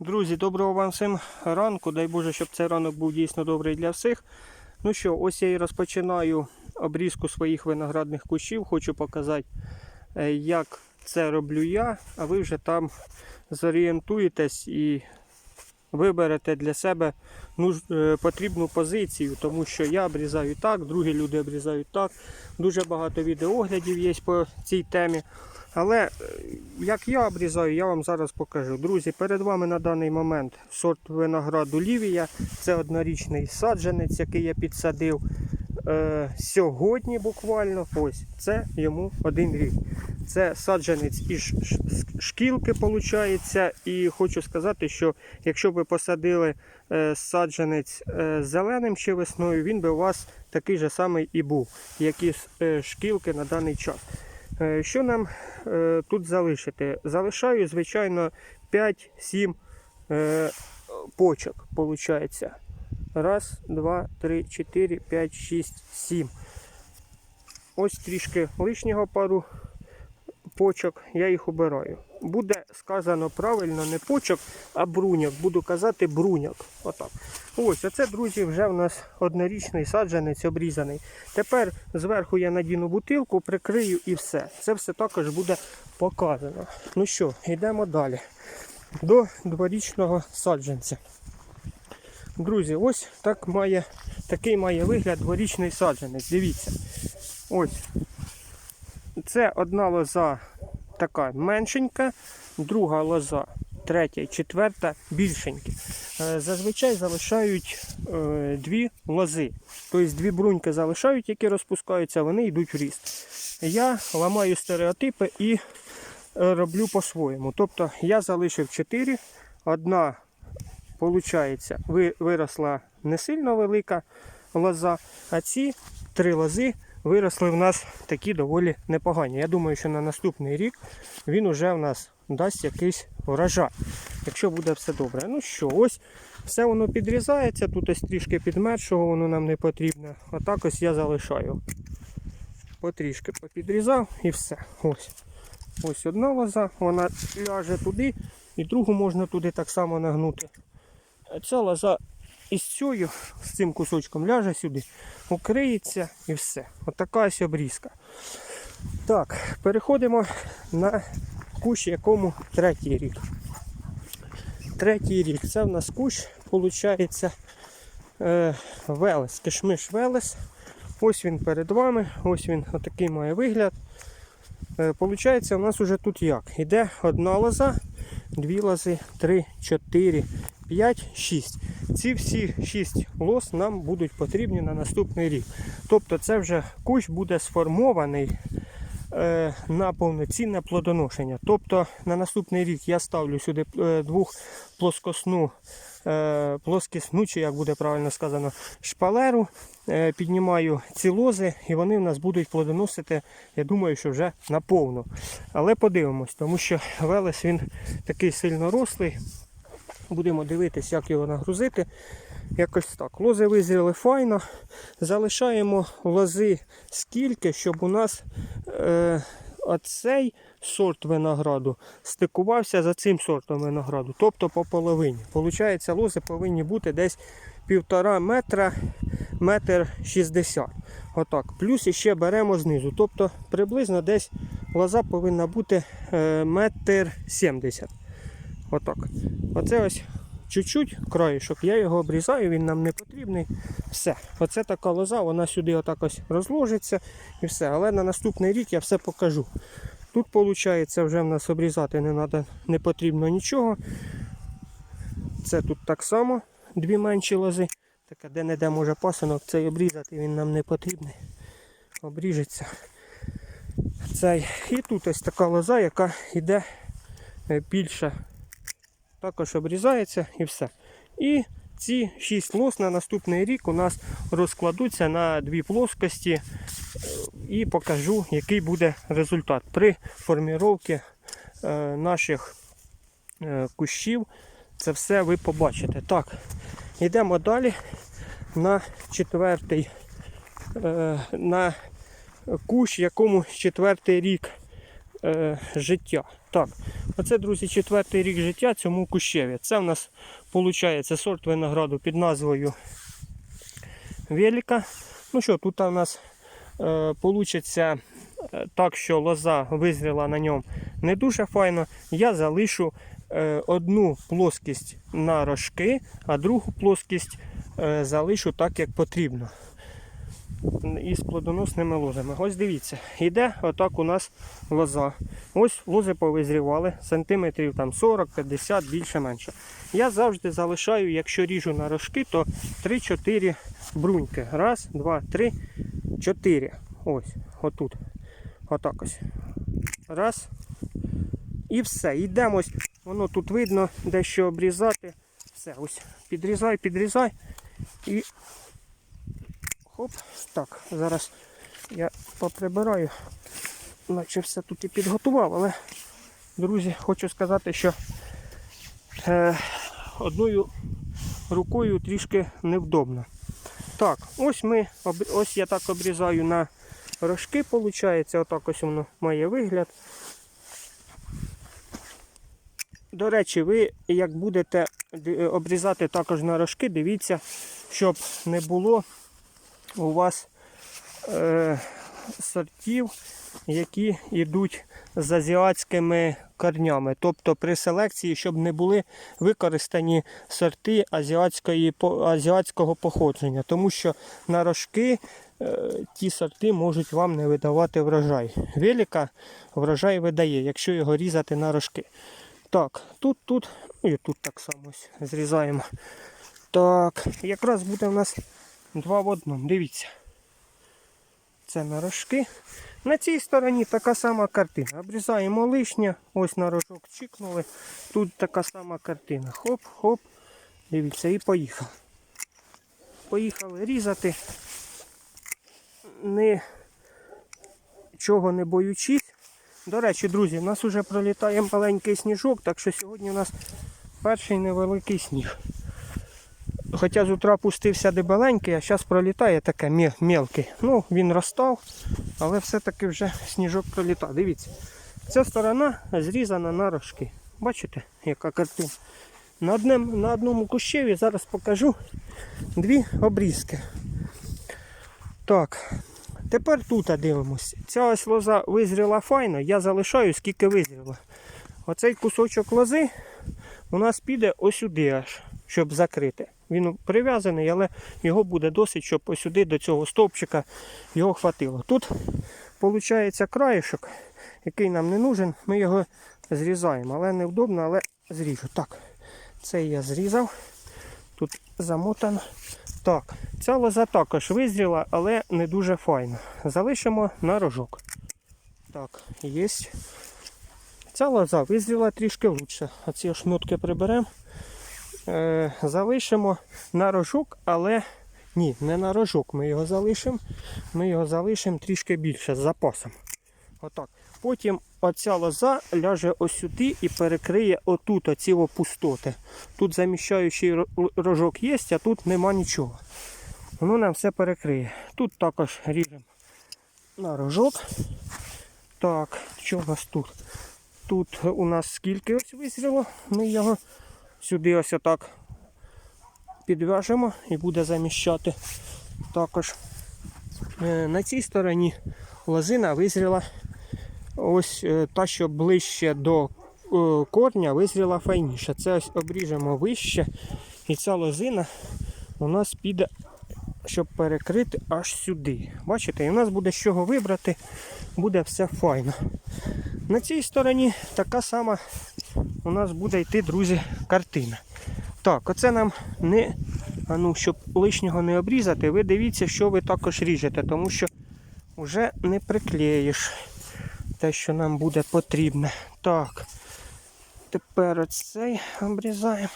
Друзі, доброго вам всім ранку. Дай Боже, щоб цей ранок був дійсно добрий для всіх. Ну що, ось я і розпочинаю обрізку своїх виноградних кущів. Хочу показати, е, як це роблю я, а ви вже там зорієнтуєтесь і виберете для себе нуж- е, потрібну позицію, тому що я обрізаю так, другі люди обрізають так. Дуже багато відеоглядів є по цій темі. Але е, як я обрізаю, я вам зараз покажу. Друзі, перед вами на даний момент сорт винограду Лівія. Це однорічний саджанець, який я підсадив е, сьогодні буквально. Ось це йому один рік. Це саджанець із шкілки, виходить. І хочу сказати, що якщо ви посадили е, саджанець е, зеленим ще весною, він би у вас такий же самий і був, як і е, шкілки на даний час. Е, Що нам е, тут залишити? Залишаю, звичайно, 5-7 е, почок, виходить. Раз, два, три, чотири, п'ять, шість, сім. Ось трішки лишнього пару почок, я їх обираю. Буде сказано правильно не почок, а бруньок. Буду казати бруньок. Отак. Ось, оце, друзі, вже в нас однорічний саджанець обрізаний. Тепер зверху я надіну бутилку, прикрию і все. Це все також буде показано. Ну що, йдемо далі. До дворічного саджанця. Друзі, ось так має, такий має вигляд дворічний саджанець. Дивіться. Ось. Це одна лоза така меншенька, друга лоза, третя і четверта більшенькі. Е, Зазвичай залишають е, дві лози. Тобто дві бруньки залишають, які розпускаються, вони йдуть в ріст. Я ламаю стереотипи і е, роблю по-своєму. Тобто я залишив чотири, одна Получається, виросла не сильно велика лоза, а ці три лози виросли в нас такі доволі непогані. Я думаю, що на наступний рік він уже в нас дасть якийсь врожай, якщо буде все добре. Ну що, ось все воно підрізається, тут ось трішки підмершого, воно нам не потрібно. Отак ось я залишаю. Потрішки попідрізав і все. Ось. Ось одна лоза, вона ляже туди, і другу можна туди так само нагнути. Ця лоза із цією, з цим кусочком ляже сюди, укриється і все. Отака ось обрізка. Так, переходимо на кущ, якому третій рік. Третій рік. Це в нас кущ, виходить, е, Велес, кишмиш Велес. Ось він перед вами, ось він отакий має вигляд. Е, Получається, у нас уже тут як? Іде одна лоза, дві лози, три, чотири, п'ять, шість. Ці всі шість лоз нам будуть потрібні на наступний рік. Тобто це вже кущ буде сформований е, на повноцінне плодоношення. Тобто на наступний рік я ставлю сюди е, двох плоскосну, е, плоскісну, чи як буде правильно сказано, шпалеру. Е, піднімаю ці лози і вони в нас будуть плодоносити, я думаю, що вже наповну. Але подивимось, тому що Велес він такий сильно рослий. Будемо дивитись, як його нагрузити. Якось так. Лози визріли файно. Залишаємо лози скільки, щоб у нас е, оцей сорт винограду стикувався за цим сортом винограду, тобто по половині. Получається, лози повинні бути десь півтора метра, метр шістдесят. Отак. Плюс іще беремо знизу. Тобто приблизно десь лоза повинна бути е, метр сімдесят. Отак. Оце ось чуть-чуть краєшок, я його обрізаю, він нам не потрібний. Все. Оце така лоза, вона сюди отак ось розложиться і все. Але на наступний рік я все покажу. Тут, виходить, вже в нас обрізати не треба, не потрібно нічого. Це тут так само дві менші лози. Таке де-не-де може пасинок, цей обрізати, він нам не потрібний. Обріжеться. Цей. І тут ось така лоза, яка йде е, більша також обрізається і все. І ці 6 лос на наступний рік у нас розкладуться на дві плоскості е, і покажу, який буде результат при форміровці е, наших е, кущів. Це все ви побачите. Так, йдемо далі на четвертий на кущ, якому четвертий рік е, життя. Так, оце, друзі, четвертий рік життя цьому кущеві. Це в нас виходить сорт винограду під назвою Веліка. Ну що, тут у нас е, получиться е, так, що лоза визріла на ньому не дуже файно. Я залишу е, одну плоскість на рожки, а другу плоскість е, залишу так, як потрібно. Із плодоносними лозами. Ось дивіться, іде отак у нас лоза. Ось лози повизрівали, сантиметрів там 40-50, більше-менше. Я завжди залишаю, якщо ріжу на рожки, то 3-4 бруньки. Раз, два, три, чотири. Ось, отут. Отак ось. Раз. І все. Йдемось. Воно тут видно, дещо обрізати. Все, ось. Підрізай, підрізай. І хоп. Так, зараз я поприбираю. Наче все тут і підготував, але, друзі, хочу сказати, що е, одною рукою трішки невдобно. Так, ось ми, ось я так обрізаю на рожки, виходить, отак ось воно має вигляд. До речі, ви як будете обрізати також на рожки, дивіться, щоб не було у вас е, сортів, які йдуть з азіатськими корнями. Тобто при селекції, щоб не були використані сорти азіатської, азіатського походження. Тому що на рожки е, ті сорти можуть вам не видавати врожай. Велика врожай видає, якщо його різати на рожки. Так, тут, тут, і тут так само зрізаємо. Так, якраз буде у нас два в одному. Дивіться. Це на рожки. На цій стороні така сама картина. Обрізаємо лишнє, ось на рожок чікнули. Тут така сама картина. Хоп-хоп. Дивіться, і поїхав. Поїхали різати. Не чого не боючись. До речі, друзі, у нас вже пролітає маленький сніжок, так що сьогодні у нас перший невеликий сніг. Хоча з утра пустився дебеленький, а зараз пролітає таке мелкий. Ну, він розстав, але все-таки вже сніжок пролітав. Дивіться, ця сторона зрізана на рожки. Бачите, яка картина? На, одним, на одному кущеві зараз покажу дві обрізки. Так, тепер тут дивимося. Ця ось лоза визріла файно, я залишаю, скільки визріло. Оцей кусочок лози у нас піде ось сюди аж, щоб закрити. Він прив'язаний, але його буде досить, щоб сюди до цього стовпчика його хватило. Тут виходить краєшок, який нам не нужен, ми його зрізаємо, але невдобно, але зріжу. Так, цей я зрізав. Тут замотано. Так, ця лоза також визріла, але не дуже файно. Залишимо на рожок. Так, є. Ця лоза визріла трішки лучше. Оці ошметки приберемо. Е, залишимо на рожок, але ні, не на рожок ми його залишимо. Ми його залишимо трішки більше з запасом. Отак. Потім оця лоза ляже ось і перекриє отут оці пустоти. Тут заміщаючий рожок є, а тут нема нічого. Воно нам все перекриє. Тут також ріжемо на рожок. Так, що у нас тут? Тут у нас скільки ось визріло, ми його сюди ось отак підв'яжемо і буде заміщати. Також Е, на цій стороні лозина визріла ось е, та, що ближче до е, корня, визріла файніше. Це ось обріжемо вище, і ця лозина у нас піде, щоб перекрити аж сюди. Бачите, і у нас буде з чого вибрати, буде все файно. На цій стороні така сама у нас буде йти, друзі, картина. Так, оце нам не. А ну, щоб лишнього не обрізати, ви дивіться, що ви також ріжете, тому що вже не приклеїш те, що нам буде потрібне. Так. Тепер оцей обрізаємо.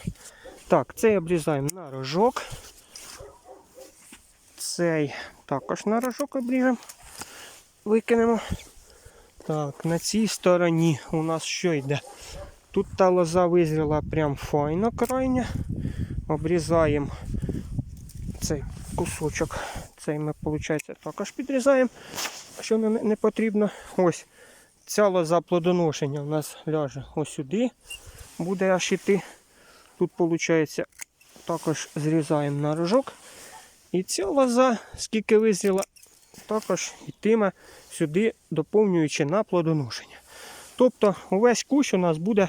Так, цей обрізаємо на рожок. Цей також на рожок обріжемо. Викинемо. Так, на цій стороні у нас що йде? Тут та лоза визріла прям файно крайня. Обрізаємо цей кусочок. Цей ми, виходить, також підрізаємо, що не, потрібно. Ось ця лоза плодоношення у нас ляже ось сюди, буде аж іти. Тут, виходить, також зрізаємо на рожок. І ця лоза, скільки визріла, також йтиме сюди, доповнюючи на плодоношення. Тобто увесь кущ у нас буде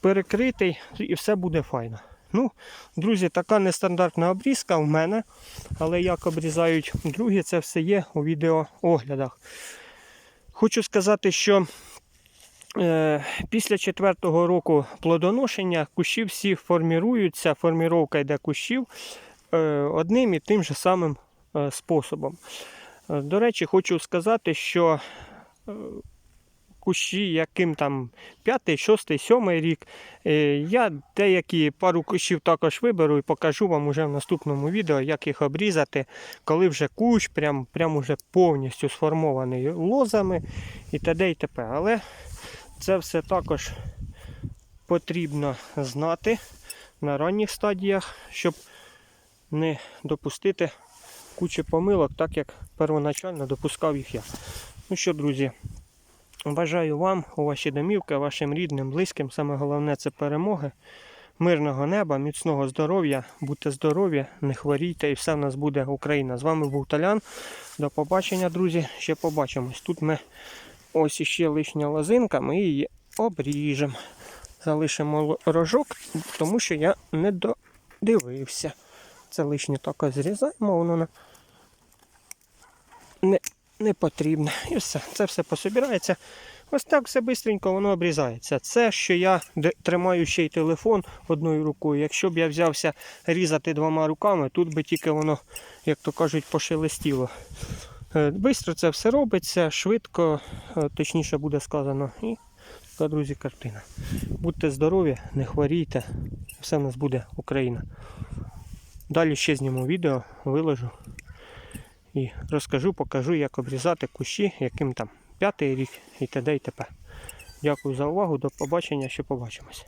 перекритий і все буде файно. Ну, друзі, така нестандартна обрізка в мене, але як обрізають другі, це все є у відеооглядах. Хочу сказати, що е, після четвертого року плодоношення кущі всі форміруються, форміровка йде кущів е, одним і тим же самим е, способом. Е, До речі, хочу сказати, що е, кущі, яким там п'ятий, шостий, сьомий рік, е, я деякі пару кущів також виберу і покажу вам уже в наступному відео, як їх обрізати, коли вже кущ прям, прям уже повністю сформований лозами і т.д. і т.п. Але це все також потрібно знати на ранніх стадіях, щоб не допустити кучі помилок, так як первоначально допускав їх я. Ну що, друзі, бажаю вам у ваші домівки, вашим рідним, близьким. Саме головне це перемоги, мирного неба, міцного здоров'я, будьте здорові, не хворійте і все в нас буде Україна. З вами був Талян. До побачення, друзі. Ще побачимось. Тут ми ось іще лишня лозинка, ми її обріжемо. Залишимо рожок, тому що я не додивився. Це лишнє так зрізаємо, воно на- не, потрібно. І все. Це все пособирається. Ось так все швидко воно обрізається. Це, що я тримаю ще й телефон одною рукою. Якщо б я взявся різати двома руками, тут би тільки воно, як то кажуть, пошелестіло. Е, Бистро це все робиться, швидко, е, точніше буде сказано. І така, друзі, картина. Будьте здорові, не хворійте. Все в нас буде Україна. Далі ще зніму відео, виложу і розкажу, покажу, як обрізати кущі, яким там п'ятий рік і т.д. і т.п. Дякую за увагу, до побачення, ще побачимось.